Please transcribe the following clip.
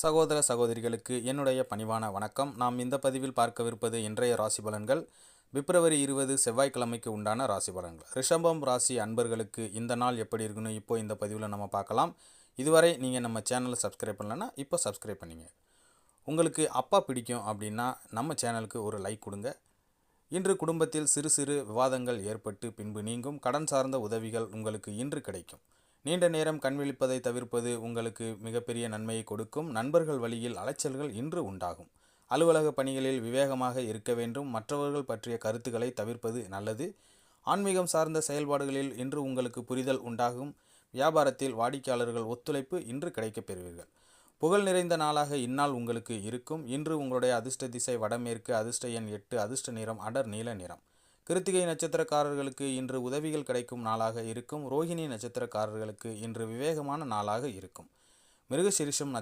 சகோதர சகோதரிகளுக்கு என்னுடைய பணிவான வணக்கம். நாம் இந்த பதிவில் பார்க்கவிருப்பது இன்றைய ராசி பலன்கள். பிப்ரவரி இருபது செவ்வாய்க்கிழமைக்கு உண்டான ராசி பலன்கள். ரிஷபம் ராசி அன்பர்களுக்கு இந்த நாள் எப்படி இருக்குன்னு இப்போ இந்த பதிவில் நம்ம பார்க்கலாம். இதுவரை நீங்கள் நம்ம சேனலை சப்ஸ்கிரைப் பண்ணலன்னா இப்போ சப்ஸ்கிரைப் பண்ணிங்க. உங்களுக்கு அப்பா பிடிக்கும் அப்படின்னா நம்ம சேனலுக்கு ஒரு லைக் கொடுங்க. இன்று குடும்பத்தில் சிறு சிறு விவாதங்கள் ஏற்பட்டு பின்பு நீங்கும். கடன் சார்ந்த உதவிகள் உங்களுக்கு இன்று கிடைக்கும். நீண்ட நேரம் கண்விழிப்பதை தவிர்ப்பது உங்களுக்கு மிகப்பெரிய நன்மையை கொடுக்கும். நண்பர்கள் வழியில் அலைச்சல்கள் இன்று உண்டாகும். அலுவலக பணிகளில் விவேகமாக இருக்க வேண்டும். மற்றவர்கள் பற்றிய கருத்துக்களை தவிர்ப்பது நல்லது. ஆன்மீகம் சார்ந்த செயல்பாடுகளில் இன்று உங்களுக்கு புரிதல் உண்டாகும். வியாபாரத்தில் வாடிக்கையாளர்கள் ஒத்துழைப்பு இன்று கிடைக்கப் பெறுவீர்கள். புகழ் நிறைந்த நாளாக இந்நாள் உங்களுக்கு இருக்கும். இன்று உங்களுடைய அதிர்ஷ்ட திசை வடமேற்கு அதிர்ஷ்ட எண் எட்டு அதிர்ஷ்ட நிறம் அடர் நீல நிறம். கிருத்திகை நட்சத்திரக்காரர்களுக்கு இன்று உதவிகள் கிடைக்கும் நாளாக இருக்கும். ரோஹிணி நட்சத்திரக்காரர்களுக்கு இன்று விவேகமான நாளாக இருக்கும். மிருகசிரிஷம்